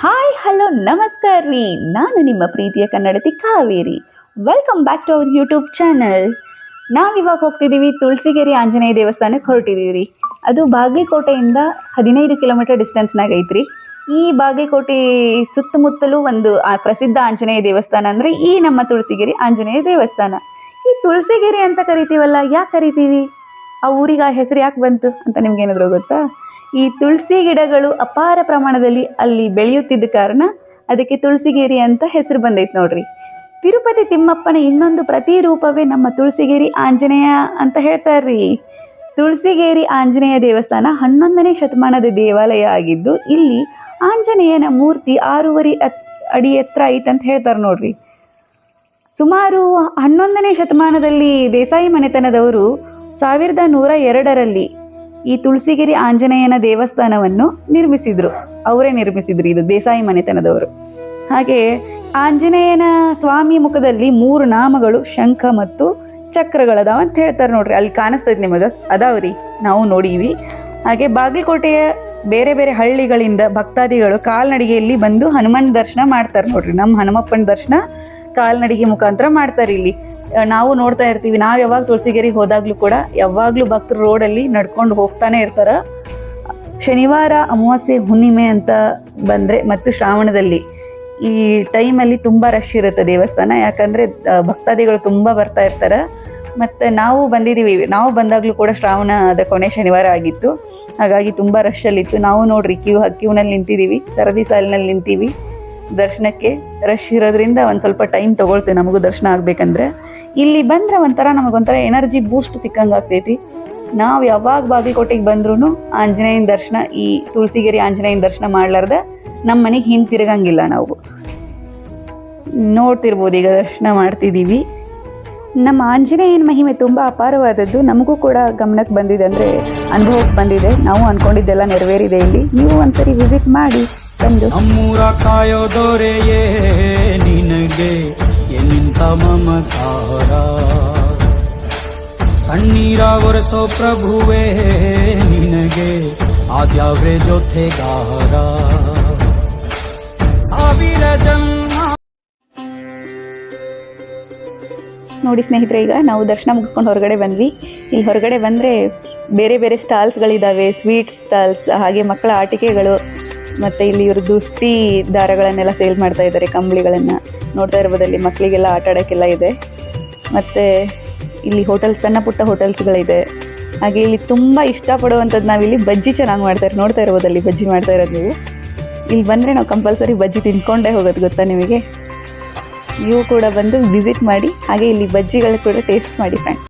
Hi hello ನಮಸ್ಕಾರ ರೀ. ನಾನು ನಿಮ್ಮ ಪ್ರೀತಿಯ ಕನ್ನಡತಿ Kaveri. Welcome back to our YouTube channel ನಾವಿವಾಗ ಹೋಗ್ತಿದ್ದೀವಿ ತುಳಸಿಗೆರೆ ಆಂಜನೇಯ ದೇವಸ್ಥಾನಕ್ಕೆ ಹೊರಟಿದ್ದೀವಿ ರೀ. ಅದು ಬಾಗಲಕೋಟೆಯಿಂದ ಹದಿನೈದು ಕಿಲೋಮೀಟರ್ ಡಿಸ್ಟೆನ್ಸ್ನಾಗ ಐತ್ರಿ. ಈ ಬಾಗಲಕೋಟೆ ಸುತ್ತಮುತ್ತಲೂ ಒಂದು ಪ್ರಸಿದ್ಧ ಆಂಜನೇಯ ದೇವಸ್ಥಾನ ಅಂದರೆ ಈ ನಮ್ಮ ತುಳಸಿಗೆರೆ ಆಂಜನೇಯ ದೇವಸ್ಥಾನ. ಈ ತುಳಸಿಗೆರೆ ಅಂತ ಕರಿತೀವಲ್ಲ, ಯಾಕೆ ಕರಿತೀವಿ? ಆ ಊರಿಗೆ ಆ ಹೆಸರು ಯಾಕೆ ಬಂತು ಅಂತ ನಿಮ್ಗೆ ಏನಾದರೂ ಗೊತ್ತಾ? ಈ ತುಳಸಿ ಗಿಡಗಳು ಅಪಾರ ಪ್ರಮಾಣದಲ್ಲಿ ಅಲ್ಲಿ ಬೆಳೆಯುತ್ತಿದ್ದ ಕಾರಣ ಅದಕ್ಕೆ ತುಳಸಿಗೇರಿ ಅಂತ ಹೆಸರು ಬಂದೈತೆ ನೋಡ್ರಿ. ತಿರುಪತಿ ತಿಮ್ಮಪ್ಪನ ಇನ್ನೊಂದು ಪ್ರತಿರೂಪವೇ ನಮ್ಮ ತುಳಸಿಗೇರಿ ಆಂಜನೇಯ ಅಂತ ಹೇಳ್ತಾರ್ರಿ. ತುಳಸಿಗೇರಿ ಆಂಜನೇಯ ದೇವಸ್ಥಾನ ಹನ್ನೊಂದನೇ ಶತಮಾನದ ದೇವಾಲಯ ಆಗಿದ್ದು ಇಲ್ಲಿ ಆಂಜನೇಯನ ಮೂರ್ತಿ ಆರೂವರೆ ಅಡಿ ಎತ್ತರ ಐತಂತ ಹೇಳ್ತಾರೆ ನೋಡ್ರಿ. ಸುಮಾರು ಹನ್ನೊಂದನೇ ಶತಮಾನದಲ್ಲಿ ದೇಸಾಯಿ ಮನೆತನದವರು ಸಾವಿರದ ನೂರ ಎರಡರಲ್ಲಿ ಈ ತುಳಸಿಗಿರಿ ಆಂಜನೇಯನ ದೇವಸ್ಥಾನವನ್ನು ನಿರ್ಮಿಸಿದ್ರು. ಅವರೇ ನಿರ್ಮಿಸಿದ್ರು ಇದು ದೇಸಾಯಿ ಮನೆತನದವರು. ಹಾಗೆ ಆಂಜನೇಯನ ಸ್ವಾಮಿ ಮುಖದಲ್ಲಿ ಮೂರು ನಾಮಗಳು ಶಂಖ ಮತ್ತು ಚಕ್ರಗಳದಾವ ಅಂತ ಹೇಳ್ತಾರೆ ನೋಡ್ರಿ. ಅಲ್ಲಿ ಕಾಣಿಸ್ತೈತೆ ನಿಮಗೆ? ಅದಾವ್ರಿ. ನಾವು ನೋಡೀವಿ. ಹಾಗೆ ಬಾಗಲಕೋಟೆಯ ಬೇರೆ ಬೇರೆ ಹಳ್ಳಿಗಳಿಂದ ಭಕ್ತಾದಿಗಳು ಕಾಲ್ನಡಿಗೆಯಲ್ಲಿ ಬಂದು ಹನುಮನ್ ದರ್ಶನ ಮಾಡ್ತಾರೆ ನೋಡ್ರಿ. ನಮ್ಮ ಹನುಮಪ್ಪನ ದರ್ಶನ ಕಾಲ್ನಡಿಗೆ ಮುಖಾಂತರ ಮಾಡ್ತಾರೆ ಇಲ್ಲಿ. ನಾವು ನೋಡ್ತಾ ಇರ್ತೀವಿ. ನಾವು ಯಾವಾಗ ತುಳಸಿಗೆರೆಗೆ ಹೋದಾಗ್ಲೂ ಕೂಡ ಯಾವಾಗಲೂ ಭಕ್ತರು ರೋಡಲ್ಲಿ ನಡ್ಕೊಂಡು ಹೋಗ್ತಾನೆ ಇರ್ತಾರ. ಶನಿವಾರ ಅಮಾವಾಸ್ಯೆ ಹುಣ್ಣಿಮೆ ಅಂತ ಬಂದರೆ ಮತ್ತು ಶ್ರಾವಣದಲ್ಲಿ ಈ ಟೈಮಲ್ಲಿ ತುಂಬ ರಶ್ ಇರುತ್ತೆ ದೇವಸ್ಥಾನ. ಯಾಕಂದರೆ ಭಕ್ತಾದಿಗಳು ತುಂಬ ಬರ್ತಾ ಇರ್ತಾರೆ. ಮತ್ತು ನಾವು ಬಂದಿದ್ದೀವಿ. ನಾವು ಬಂದಾಗಲೂ ಕೂಡ ಶ್ರಾವಣದ ಕೊನೆ ಶನಿವಾರ ಆಗಿತ್ತು. ಹಾಗಾಗಿ ತುಂಬ ರಶ್ಶಲ್ಲಿತ್ತು ನಾವು ನೋಡ್ರಿ, ಕ್ಯೂ, ಕ್ಯೂನಲ್ಲಿ ನಿಂತಿದ್ದೀವಿ. ಸರದಿ ಸಾಲಿನಲ್ಲಿ ನಿಂತೀವಿ. ದರ್ಶನಕ್ಕೆ ರಶ್ ಇರೋದ್ರಿಂದ ಒಂದು ಸ್ವಲ್ಪ ಟೈಮ್ ತೊಗೊಳ್ತೇವೆ. ನಮಗೂ ದರ್ಶನ ಆಗಬೇಕಂದ್ರೆ. ಇಲ್ಲಿ ಬಂದ್ರೆ ಒಂಥರ ನಮಗೊಂಥರ ಎನರ್ಜಿ ಬೂಸ್ಟ್ ಸಿಕ್ಕಂಗೆ ಆಗ್ತೈತಿ ನಾವು ಯಾವಾಗ ಬಾಗಲಕೋಟೆಗೆ ಬಂದ್ರೂ ಆಂಜನೇಯನ ದರ್ಶನ, ಈ ತುಳಸಿಗೆರಿ ಆಂಜನೇಯನ ದರ್ಶನ ಮಾಡ್ಲಾರ್ದ ನಮ್ಮ ಮನೆಗೆ ಹಿಂತಿರುಗಂಗಿಲ್ಲ ನಾವು. ನೋಡ್ತಿರ್ಬೋದು ಈಗ ದರ್ಶನ ಮಾಡ್ತಿದ್ದೀವಿ ನಮ್ಮ ಆಂಜನೇಯನ ಮಹಿಮೆ ತುಂಬ ಅಪಾರವಾದದ್ದು, ನಮಗೂ ಕೂಡ ಗಮನಕ್ಕೆ ಬಂದಿದೆ ಅಂದರೆ ಅನುಭವಕ್ಕೆ ಬಂದಿದೆ. ನಾವು ಅಂದ್ಕೊಂಡಿದ್ದೆಲ್ಲ ನೆರವೇರಿದೆ ಇಲ್ಲಿ. ನೀವು ಒಂದ್ಸರಿ ವಿಸಿಟ್ ಮಾಡಿ ಬಂದು. ನಿನಗೆ. ಎನ್ನಿಂತ ಮಮಕಾರ ಕಣ್ಣೀರ ಒರೆಸೋ ಪ್ರಭುವೇ, ನಿನಗೆ ಆದ್ಯಾವ್ರೆ ಜೊತೆಗಾರ? ಸಾವಿರ ನೋಡಿ ಸ್ನೇಹಿತರೆ, ಈಗ ನಾವು ದರ್ಶನ ಮುಗಿಸ್ಕೊಂಡು ಹೊರಗಡೆ ಬಂದ್ವಿ. ಇಲ್ಲಿ ಹೊರಗಡೆ ಬಂದರೆ ಬೇರೆ ಬೇರೆ ಸ್ಟಾಲ್ಸ್ಗಳಿದ್ದಾವೆ ಸ್ವೀಟ್ ಸ್ಟಾಲ್ಸ್, ಹಾಗೆ ಮಕ್ಕಳ ಆಟಿಕೆಗಳು. ಮತ್ತು ಇಲ್ಲಿ ಇವರು ದೃಷ್ಟಿ ದಾರಗಳನ್ನೆಲ್ಲ ಸೇಲ್ ಮಾಡ್ತಾ ಇದ್ದಾರೆ ಕಂಬಳಿಗಳನ್ನು. ನೋಡ್ತಾ ಇರ್ಬೋದಲ್ಲಿ ಮಕ್ಕಳಿಗೆಲ್ಲ ಆಟ ಆಡೋಕ್ಕೆಲ್ಲ ಇದೆ. ಮತ್ತು ಇಲ್ಲಿ ಹೋಟೆಲ್ ಸಣ್ಣ ಪುಟ್ಟ ಹೋಟೆಲ್ಸ್ಗಳಿದೆ ಹಾಗೆ ಇಲ್ಲಿ ತುಂಬ ಇಷ್ಟಪಡುವಂಥದ್ದು ನಾವಿಲ್ಲಿ ಬಜ್ಜಿ ಚೆನ್ನಾಗಿ ಮಾಡ್ತಾರೆ ನೋಡ್ತಾ ಇರ್ಬೋದಲ್ಲಿ ಬಜ್ಜಿ ಮಾಡ್ತಾ ಇರೋದು ನೀವು. ಇಲ್ಲಿ ಬಂದರೆ ನಾವು ಕಂಪಲ್ಸರಿ ಬಜ್ಜಿ ತಿನ್ಕೊಂಡೇ ಹೋಗೋದು ಗೊತ್ತಾ ನಿಮಗೆ? ನೀವು ಕೂಡ ಬಂದು ವಿಸಿಟ್ ಮಾಡಿ, ಹಾಗೆ ಇಲ್ಲಿ ಬಜ್ಜಿಗಳು ಕೂಡ ಟೇಸ್ಟ್ ಮಾಡಿ ಫ್ರೆಂಡ್ಸ್